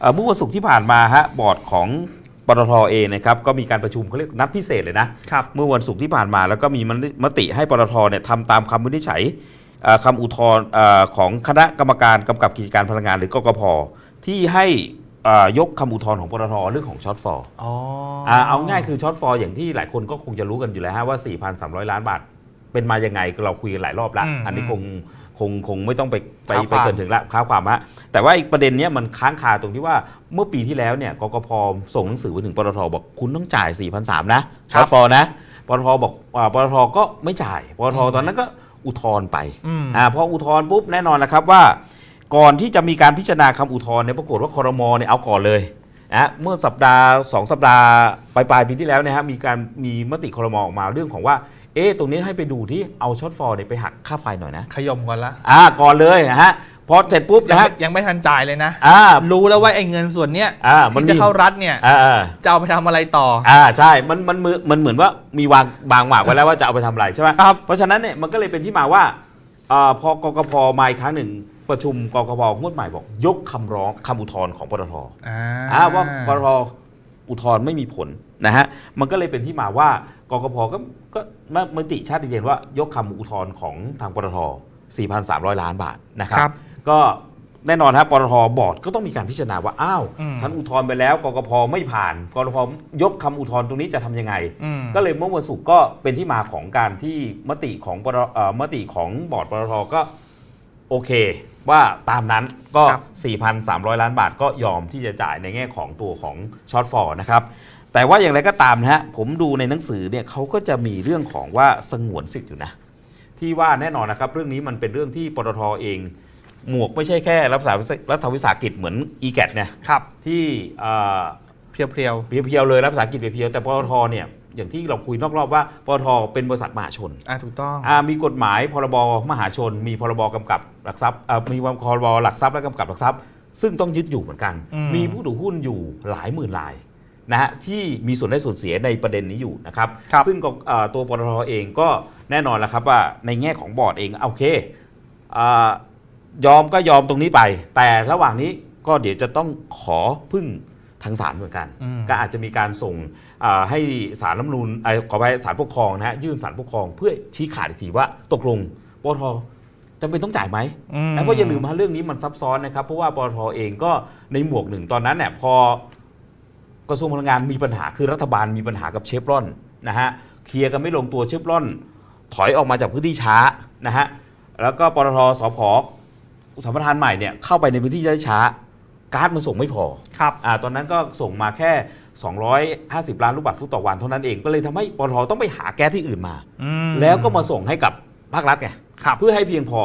เอ่อเมื่อวันศุกร์ที่ผ่านมาฮะบอร์ดของปตทเองนะครับก็มีการประชุมเขาเรียกนัดพิเศษเลยนะครับเมื่อวันศุกร์ที่ผ่านมาแล้วก็มีมติให้ปตทเนี่ยทำตามคำวินิจฉัยเอ่อคำอุทธรณ์เอ่อของคณะกรรมการกำกับกิจการพลังงานหรือกกพที่ให้เอ่อยกคำอุทธรณ์ของปตทเรื่องของช็อตฟอร์อ๋ออ่าเอาง่ายคือช็อตฟอร์อย่างที่หลายคนก็คงจะรู้กันอยู่แล้วฮะว่า 4,300 ล้านบาทเป็นมายังไงเราคุยกันหลายรอบแล้วอืมอันนี้คง คงคงไม่ต้องไปไปค้าไปความเกินถึงละค้าความฮะแต่ว่าอีกประเด็นเนี้ยมันค้างคาตรงที่ว่าเมื่อปีที่แล้วเนี่ยกกพส่งหนังสือไปถึงปตทบอกคุณต้องจ่าย4,300นะช็อตฟอร์นะปตทบอกอ่าปตทก็ไม่จ่ายปตทตอนนั้นก็อุทธรณ์ไปอืมอ่าพออุทธรณ์ปุ๊บแน่นอนนะครับว่า ก่อนที่จะมีการพิจารณาคำอุทธรณ์เนี่ยปรากฏว่าคอรมอเนี่ยเอาก่อนเลยนะเมื่อสัปดาห์สองสัปดาห์ปลายปลายๆปีที่แล้วเนะฮะมีการมีมติคอรมอออกมาเรื่องของว่า เอ๊ะตรงนี้ให้ไปดูที่เอาช็อตฟอร์เนี่ยไปหักค่าไฟหน่อยนะ ขยมก่อนละอ่าก่อนเลยนะฮะพอเสร็จปุ๊บยังนะฮะไม่ยังไม่ทันจ่ายเลยนะ อ่า รู้แล้วว่าไอ้เงินส่วนเนี้ยอ่ามันที่จะมีเข้ารัฐเนี่ยอ่าอ่าจะเอาไปทำอะไรต่อ อ่าใช่ มันมันมือมันเหมือนว่ามีวางบางหมากไว้แล้วว่าจะเอาไปทำอะไรใช่ไหมครับเพราะฉะนั้นเนี่ยมันก็เลยเป็นที่มาว่าอ่าพอกกพมาอีกครั้งหนึ่งประชุมกกพงวดใหม่บอก ยกคำร้องคำอุทธรณ์ของปตทอ่าอ่าว่าปตท อุทธรณ์ไม่มีผลนะฮะมันก็เลยเป็นที่มาว่ากกพก็ก็มติชาติเย็นว่ายกคำอุทธรณ์ของทางปตท4,300 ล้านบาทนะครัครับบก็แน่นอนครับปตทบอร์ดก็ต้องมีการพิจารณาว่า อ้าวอืมฉันอุทธรณ์ไปแล้ว กกพไม่ผ่าน กกพยกคำอุทธรณ์ตรงนี้จะทำยังไงอืมก็เลยเมื่อวันศุกร์ก็เป็นที่มาของการที่มติของปตเอ่อมติของบอร์ดปตทก็โอเค ว่าตามนั้นก็ ครับ 4,300 ล้านบาทก็ยอมที่จะจ่ายในแง่ของตัวของช็อตฟอร์นะครับ แต่ว่าอย่างไรก็ตามนะฮะผมดูในหนังสือเนี่ยเขาก็จะมีเรื่องของว่าสงวนสิทธิ์อยู่นะ ที่ว่าแน่นอนนะครับ เรื่องนี้มันเป็นเรื่องที่ปตทเอง หมวกไม่ใช่แค่รัฐวิสารัฐวิสาหกิจเหมือน e g a t เนี่ยครับที่เอ่อ เพียวเพียวๆเลยรับภาษาอังกฤษเพียวๆแต่ปตทเนี่ย อย่างที่เราคุยนอกรอบว่าปตทเป็นบริษัทมหาชนๆอ่าถูกต้องอ่ามีกฎหมายพรบมหาชน มีพรบกำกับหลักทรัพย์อ่ามีพรบหลักทรัพย์และกำกับหลักทรัพย์ ซึ่งต้องยึดอยู่เหมือนกันอืมมีผู้ถือหุ้นอยู่หลายหมื่นรายนะฮะที่มีส่วนได้ส่วนเสียในประเด็นนี้อยู่นะครับครับซึ่งก็อ่าตัวปตทเองก็แน่นอนแล้วครับว่าในแง่ของบอร์ดเองโอเคอายอมก็ยอมตรงนี้ไป แต่ระหว่างนี้ก็เดี๋ยวจะต้องขอพึ่ง ทางศาลเหมือนกันอืมก็อาจจะมีการส่งอ่าให้ศาลรัฐธรรมนูญเอ่อขอไปศาลปกครองนะฮะยื่นศาลปกครองเพื่อชี้ขาดอีกทีว่าตกลงปตทจำเป็นต้องจ่ายไหมอืมแล้วก็อย่าลืมว่าเรื่องนี้มันซับซ้อนนะครับ เพราะว่าปตทเองก็ในหมวกหนึ่งตอนนั้นเนี่ยพอกระทรวงพลังงานมีปัญหาคือรัฐบาลมีปัญหากับเชฟรอนนะฮะเคลียร์กันไม่ลงตัวเชฟรอน ถอยออกมาจากพื้นที่ช้านะฮะแล้วก็ปตทสพสัมปทานใหม่เนี่ยเข้าไปในพื้นที่ช้า การ์ดมันส่งไม่พอครับอ่าตอนนั้นก็ส่งมาแค่ 250 ล้านลูกบาศก์ฟุตต่อวันเท่านั้นเองก็เลยทำให้ปตทต้องไปหาแก๊สที่อื่นมาอืมแล้วก็มาส่งให้กับภาครัฐไงครับเพื่อให้เพียงพอ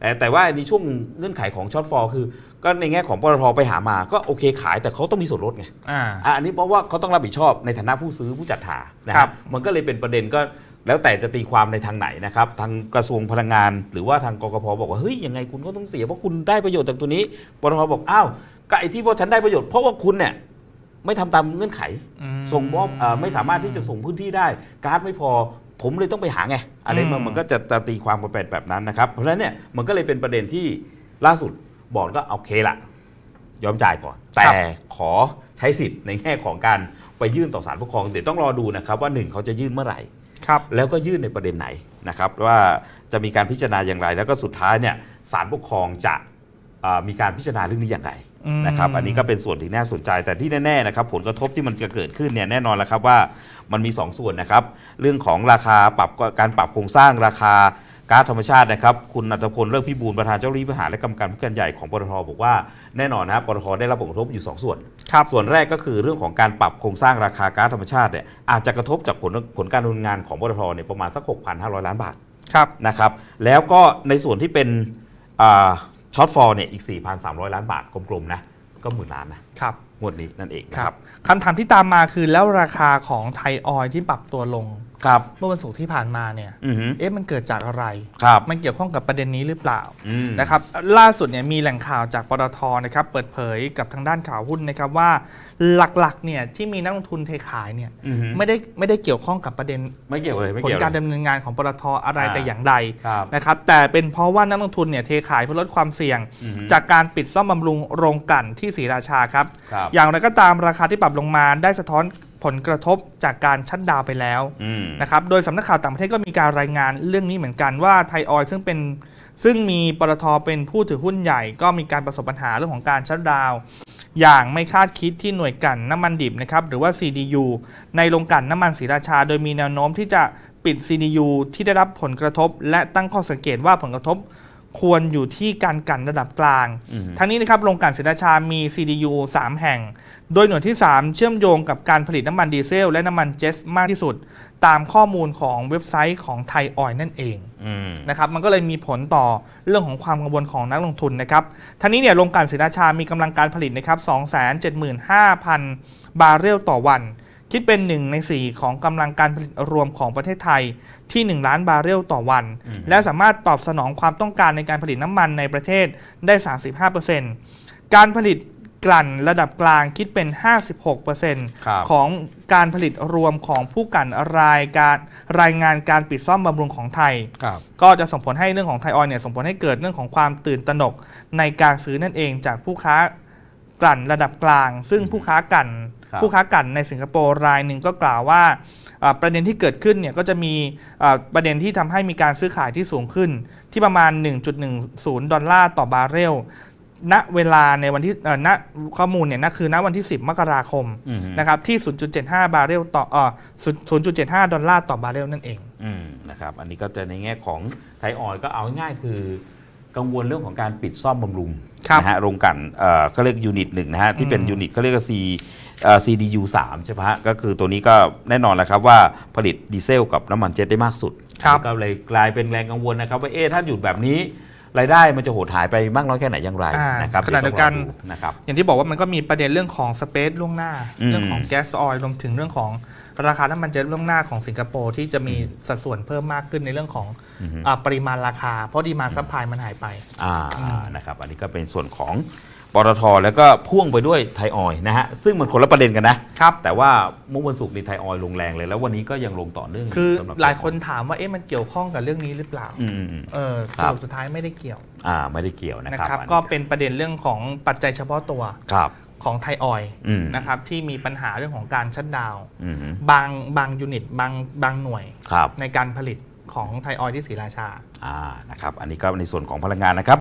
แต่แต่ว่าในช่วงเงื่อนไขของช็อตฟอร์คือ ก็ในแง่ของปตทไปหามาก็โอเคขายแต่เขาต้องมีส่วนลดไงอ่าอะอันนี้เพราะว่าเขาต้องรับผิดชอบในฐานะผู้ซื้อผู้จัดหานะคครัรับบมันก็เลยเป็นประเด็นก็แล้วแต่จะตีความในทางไหนนะครับ ทางกระทรวงพลังงาน หรือว่าทางกกพบอกว่า เฮ้ยยังไงคุณก็ต้องเสีย เพราะคุณได้ประโยชน์จากตัวนี้ปตทบอกอ้าว ก็ไอ้ที่พวกฉันได้ประโยชน์เพราะว่าคุณเนี่ยไม่ทำตามเงื่อนไขอืส่งมอบเอ่อไม่สามารถที่จะส่งพื้นที่ได้ การ์ดไม่พอผมเลยต้องไปหาไงอะไรมันอืมมันก็จะจะตีความกันไปแบบนั้นนะครับเพราะฉะนั้นเนี่ยมันก็เลยเป็นประเด็นที่ล่าสุดบอร์ดก็โอเคละยอมจ่ายก่อน แต่ขอใช้สิทธิ์ในแง่ของการไปยื่นต่อศาลปกครองเดี๋ยวต้องรอดูนะครับว่าหนึ่งเขาจะยื่นเมื่อไหร่ครับแล้วก็ยื่นในประเด็นไหนนะครับว่าจะมีการพิจารณาอย่างไร แล้วก็สุดท้ายเนี่ยศาลปกครองจะเอ่อมีการพิจารณาเรื่องนี้อย่างไรอืมนะครับอันนี้ก็เป็นส่วนที่น่าสนใจแต่ที่แน่ๆนะครับผลกระทบที่มันจะเกิดขึ้นเนี่ยแน่นอนแล้วครับว่ามันมี 2ส่วนนะครับ เรื่องของราคาปรับการปรับโครงสร้างราคาก๊าซธรรมชาตินะครับ คุณอัตพลเลิกพิบูลประธานเจ้าหน้าที่บริหารและกรรมการผู้การใหญ่ของปตทบอกว่าแน่นอนนะครับปตทได้รับผลกระทบอยู่ 2 ส่วนครับส่วนแรกก็คือเรื่องของการปรับโครงสร้างราคาก๊าซธรรมชาติเนี่ยอาจจะกระทบจากผลผลการดำเนินงานของปตทเนี่ยประมาณสัก 6,500 ล้านบาทครับนะครับแล้วก็ในส่วนที่เป็น ช็อตฟอลเนี่ยอีก 4,300 ล้านบาทกลมๆนะก็หมื่นล้านนะครับงวดนี้นั่นเองคนะรัครับบคำถามที่ตามมาคือแล้วราคาของไทยออยล์ที่ปรับตัวลง ครับเมื่อวันศุกร์ที่ผ่านมาเนี่ยอือหือเอ๊ะมันเกิดจากอะไร ครับมันเกี่ยวข้องกับประเด็นนี้หรือเปล่าอืม นะครับล่าสุดเนี่ยมีแหล่งข่าวจากปตทนะครับเปิดเผยกับทางด้านข่าวหุ้นนะครับว่าหลักๆเนี่ยที่มีนักลงทุนเทขายเนี่ยอือหือ ไม่ได้ไม่ได้เกี่ยวข้องกับประเด็น ไม่เกี่ยวเลยไม่ผลเกี่ยวการเลยดำเนินงานของปตทอะไรอ่าแต่อย่างใดครับนะครับแต่เป็นเพราะว่านักลงทุนเนี่ยเทขายเพื่อลดความเสี่ยง อือหือจากการปิดซ่อมบำรุงโรงกลั่นที่ศรีราชาครับ ครับอย่างไรก็ตามราคาที่ปรับลงมาได้สะท้อน ผลกระทบจากการชัดดาวน์ไปแล้วอืมนะครับ โดยสำนักข่าวต่างประเทศก็มีการรายงานเรื่องนี้เหมือนกันว่าไทยออยล์ซึ่งเป็นซึ่งมีปตทเป็นผู้ถือหุ้นใหญ่ ก็มีการประสบปัญหาเรื่องของการชัดดาวน์อย่างไม่คาดคิดที่หน่วยกลั่นน้ำมันดิบนะครับหรือว่า CDU ในโรงกลั่นน้ำมันศรีราชา โดยมีแนวโน้มที่จะปิด CDU ที่ได้รับผลกระทบ และตั้งข้อสังเกตว่าผลกระทบ ควรอยู่ที่การกลั่นระดับกลางอือหือทั้งนี้นะครับโรงกลั่นศรีราชามี CDU 3 แห่ง โดยหน่วยที่ 3 เชื่อมโยงกับการผลิตน้ำมันดีเซล และน้ำมันเจสมากที่สุด ตามข้อมูลของเว็บไซต์ของไทยออยล์นั่นเองอืมนะครับมันก็เลยมีผลต่อเรื่องของความกังวลของนักลงทุนนะครับทั้งนี้เนี่ยโรงกลั่นศรีราชามีกำลังการผลิตนะครับ275,000 บาร์เรลต่อวัน คิดเป็น 1 ใน 4 ของกำลังการผลิตรวมของประเทศไทยที่ 1 ล้านบาร์เรลต่อวันอืมและสามารถตอบสนองความต้องการในการผลิตน้ำมันในประเทศได้ 35%การผลิตกลั่นระดับกลางคิดเป็น 56%ครับของการผลิตรวมของผู้กลั่นรายการรายงานการปิดซ่อมบำรุงของไทยครับก็จะส่งผลให้เรื่องของไทยออยล์เนี่ยส่งผลให้เกิดเรื่องของความตื่นตระหนกในการซื้อนั่นเองจากผู้ค้ากลั่นระดับกลาง ซึ่งผู้ค้ากลั่นครับ ผู้ค้ากลั่นในสิงคโปร์รายหนึ่งก็กล่าวว่าเอ่อประเด็นที่เกิดขึ้นเนี่ยก็จะมีเอ่อประเด็นที่ทำให้มีการซื้อขายที่สูงขึ้น ที่ประมาณ 1.10 ดอลลาร์ต่อบาร์เรลณเวลาในวันที่เอ่อณข้อมูลเนี่ยนะคือณวันที่ 10 มกราคมอืมนะครับที่ 0.75 บาร์เรลต่อเอ่อ0.75 ดอลลาร์ต่อบาร์เรลนั่นเองอืมนะครับอันนี้ก็จะในแง่ของไทยออยล์ก็เอาง่ายๆคือ กังวลเรื่องของการปิดซ่อมบำรุงครับนะฮะโรงกลันเอ่อก็เรียกยูนิตหนึ่งนะฮะที่เป็นอืมยูนิตเขาเรียกว่า C เอ่อ CDU 3 ใช่ไหมฮะ ก็คือตัวนี้ก็แน่นอนแหละครับว่าผลิตดีเซลกับน้ำมันเจ็ตได้มากสุด ครับก็เลยกลายเป็นแรงกังวลนะครับ ว่าเอ๊ะถ้าหยุดแบบนี้ รายได้มันจะหดหายไปมากน้อยแค่ไหนอย่างไรอ่านนะครับขณะเดียวกันดี๋ต้องรอนะครับ อย่างที่บอกว่ามันก็มีประเด็นเรื่องของสเปซล่วงหน้า อืม เรื่องของแก๊สออยล์รวมถึงเรื่องของ ราคาน้ำมันเจ็ตล่วงหน้าของสิงคโปร์ที่จะมีสัดส่วนเพิ่มมากขึ้นในเรื่องของอือฮึอาปริมาณราคา เพราะดีมาซัพพลายมันหายไปอ่าอืมนะครับอันนี้ก็เป็นส่วนของปตทแล้วก็พ่วงไปด้วยไทยออยล์นะฮะซึ่งมันคนละประเด็นกันนะครับแต่ว่าเมื่อวันศุกร์นี่ไทยออยล์ลงแรงเลย แล้ววันนี้ก็ยังลงต่อเนื่องคือสำรับหลายคนถามว่าเอ๊ะมันเกี่ยวข้องกับเรื่องนี้หรือเปล่าอืมอืมอืมเออคสรับรุปสุดท้ายไม่ได้เกี่ยวอ่าไม่ได้เกี่ยวนะนะคครัรับบอัก็เป็นประเด็นเรื่องของปัจจัยเฉพาะตัวครับ ของไทยออยล์อืมนะครับที่มีปัญหาเรื่องของการชัดดาวน์อืมบางบางยูนิตบางบางหน่วยครับในการผลิตของไทยออยล์ที่ศรีราชาอ่านะครับอันนี้ก็ในส่วนของพลังงานนะครับ